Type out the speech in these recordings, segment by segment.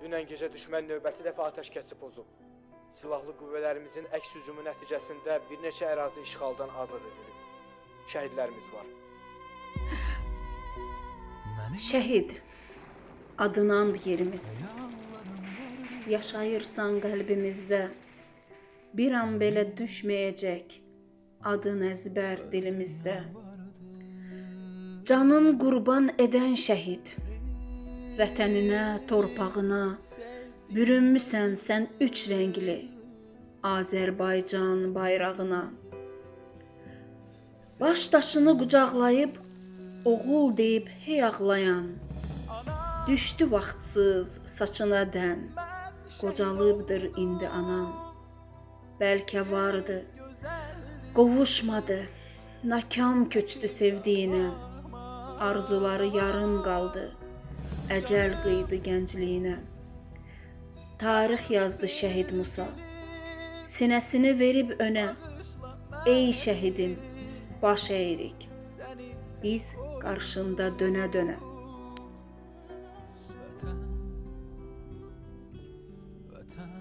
Dünən gecə düşmən növbəti dəfə atəşkəsi pozub. Silahlı qüvvələrimizin əks hücumu nəticəsində bir neçə ərazi işğaldan azad edilib. Şəhidlərimiz var. Şəhid adınandı yerimiz. Yaşayırsan qəlbimizdə. Bir an belə düşməyəcək adın əzbər dilimizdə. Canın qurban edən şəhid. Vətəninə, torpağına bürünmüsən sən üç rəngli Azərbaycan bayrağına. Baş daşını qucaqlayıb oğul deyib hey ağlayan Düşdü vaxtsız saçına dən Qocalıbdır indi anan. Bəlkə vardı Qovuşmadı Nakam köçdü sevdiyinə. Arzuları yarım qaldı Əcəl qıydı gəncliyinə. Tarix yazdı şəhid Musa. Sinəsini verib önə Ey şəhidim baş əyirik Biz qarşında dönə-dönə. Vatan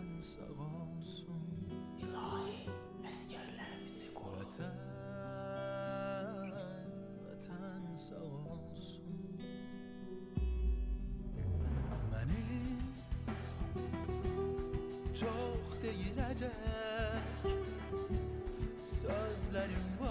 çox deyiləcək Sözlərim vardı